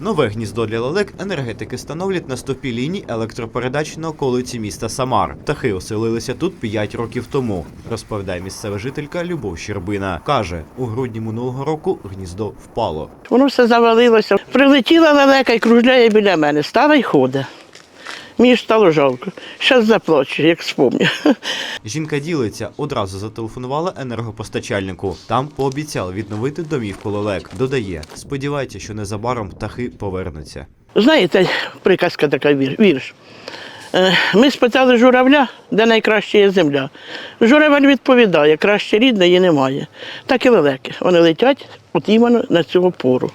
Нове гніздо для лелек енергетики становлять на стопі ліній електропередач на околиці міста Самар. Птахи оселилися тут 5 років тому, розповідає місцева жителька Любов Щербина. Каже, у грудні минулого року гніздо впало. Воно все завалилося. Прилетіла лелека і кружляє біля мене, стала й ходить. Мені стало жалко. Щас заплачу, як спомню. Жінка ділиться, одразу зателефонувала енергопостачальнику. Там пообіцяли відновити домівку лелек. Додає, сподівається, що незабаром птахи повернуться. Знаєте, приказка така вірш. Е, Ми спитали журавля, де найкраща є земля. Журавель відповідає, краще рідної немає. Так і лелеки. Вони летять от іменно на цю пору.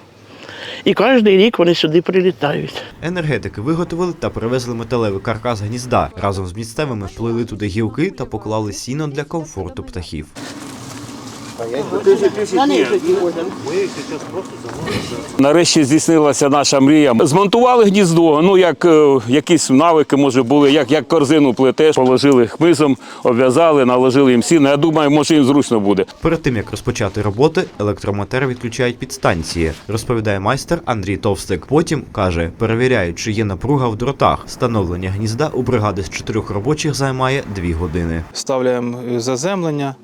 І кожен рік вони сюди прилітають. Енергетики виготовили та привезли металевий каркас гнізда. Разом з місцевими Вплили туди гілки та поклали сіно для комфорту птахів. Нарешті здійснилася наша мрія. Змонтували гніздо. Ну як е, якісь навики, може були, як, як корзину плетеш, положили хмизом, обв'язали, наложили їм сіно. Я думаю, може їм зручно буде. Перед тим як розпочати роботи, електромотор відключають підстанції, розповідає майстер Андрій Товстик. Потім каже, перевіряють, чи є напруга в дротах. Встановлення гнізда у бригади з чотирьох робочих займає дві години. ставляємо е, заземлення,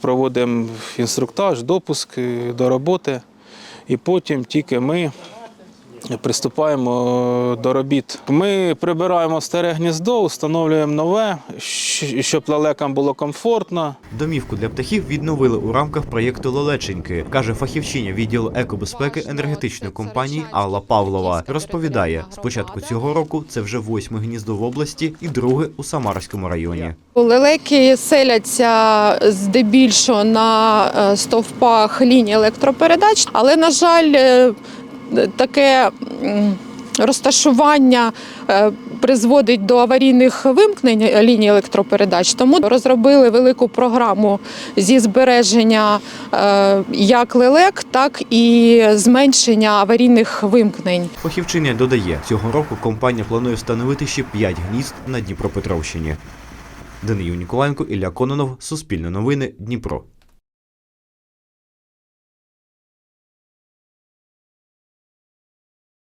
проводимо інструктаж, допуск е, до роботи, і потім тільки ми приступаємо до робіт. Ми прибираємо старе гніздо, встановлюємо нове, щоб лелекам було комфортно. Домівку для птахів відновили у рамках проєкту Лелеченьки, каже фахівчиня відділу екобезпеки енергетичної компанії Алла Павлова. Розповідає, з початку цього року це вже восьме гніздо в області і друге у Самарському районі. Лелеки селяться здебільшого на е, стовпах лінії електропередач, але, на жаль, е, таке розташування е, призводить до аварійних вимкнень лінії електропередач. Тому розробили велику програму зі збереження е, як лелек, так і зменшення аварійних вимкнень. Фахівчиня додає, цього року компанія планує встановити ще п'ять гнізд на Дніпропетровщині. Данию Ніколаєнко, Ілля Кононов, Суспільне новини, Дніпро.